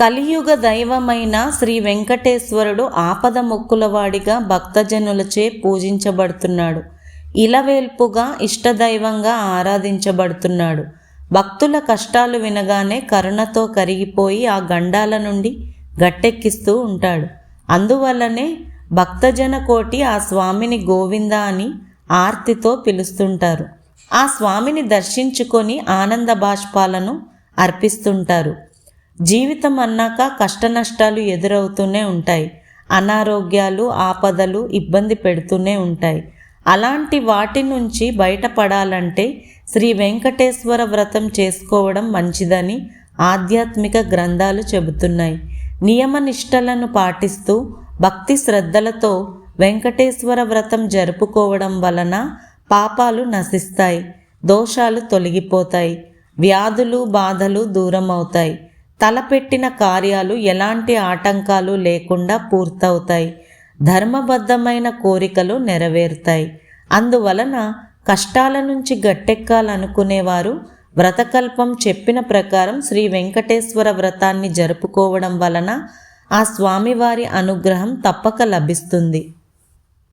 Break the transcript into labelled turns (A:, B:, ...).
A: కలియుగ దైవమైన శ్రీ వెంకటేశ్వరుడు ఆపద మొక్కులవాడిగా భక్తజనులచే పూజించబడుతున్నాడు. ఇలవేల్పుగా ఇష్టదైవంగా ఆరాధించబడుతున్నాడు. భక్తుల కష్టాలు వినగానే కరుణతో కరిగిపోయి ఆ గండాల నుండి గట్టెక్కిస్తూ ఉంటాడు. అందువల్లనే భక్తజన కోటి ఆ స్వామిని గోవింద అని ఆర్తితో పిలుస్తుంటారు. ఆ స్వామిని దర్శించుకొని ఆనంద బాష్పాలను అర్పిస్తుంటారు. జీవితం అన్నాక కష్ట నష్టాలు ఎదురవుతూనే ఉంటాయి. అనారోగ్యాలు ఆపదలు ఇబ్బంది పెడుతూనే ఉంటాయి. అలాంటి వాటి నుంచి బయటపడాలంటే శ్రీ వెంకటేశ్వర వ్రతం చేసుకోవడం మంచిదని ఆధ్యాత్మిక గ్రంథాలు చెబుతున్నాయి. నియమనిష్టలను పాటిస్తూ భక్తి శ్రద్ధలతో వెంకటేశ్వర వ్రతం జరుపుకోవడం వలన పాపాలు నశిస్తాయి. దోషాలు తొలగిపోతాయి. వ్యాధులు బాధలు దూరం అవుతాయి తలపెట్టిన కార్యాలు ఎలాంటి ఆటంకాలు లేకుండా పూర్తవుతాయి. ధర్మబద్ధమైన కోరికలు నెరవేరుతాయి. అందువలన కష్టాల నుంచి గట్టెక్కాలనుకునేవారు వ్రతకల్పం చెప్పిన ప్రకారం శ్రీ వెంకటేశ్వర వ్రతాన్ని జరుపుకోవడం వలన ఆ స్వామివారి అనుగ్రహం తప్పక లభిస్తుంది.